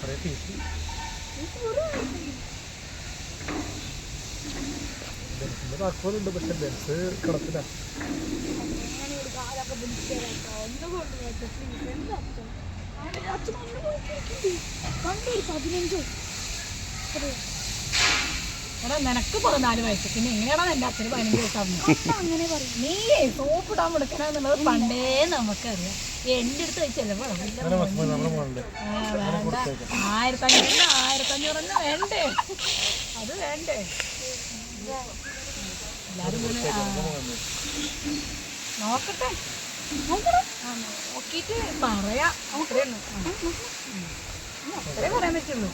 കുറേ പീസ് ബെൻസിന്റെ താക്കോലുണ്ട് പക്ഷെ ബെൻസ് കിടപ്പില്ല പതിനഞ്ചോ എടാ നിനക്ക് പതിനാല് വയസ്സ്. പിന്നെ എങ്ങനെയാണോ എന്റെ അച്ഛന് പതിനഞ്ച് വയസ്സാവുന്നത്? അങ്ങനെ പറയും. നീ സോപ്പിടാൻ കൊടുക്കണെന്നുള്ളത് പണ്ടേ നമുക്കറിയാം. എന്റെ അടുത്ത് വെച്ചല്ലേ അങ്ങനെ മസ്മ നമ്മുടെ മോളുണ്ട്. വേണ്ട. ആയിരത്തഞ്ഞൂറ് ആയിരത്തഞ്ഞൂറെന്ന് വേണ്ടേ? അത് വേണ്ടേ? എല്ലാരും നോക്കട്ടെ. നോക്കിട്ട്. പറയാ. അത്രേ പറയാൻ പറ്റുള്ളൂ.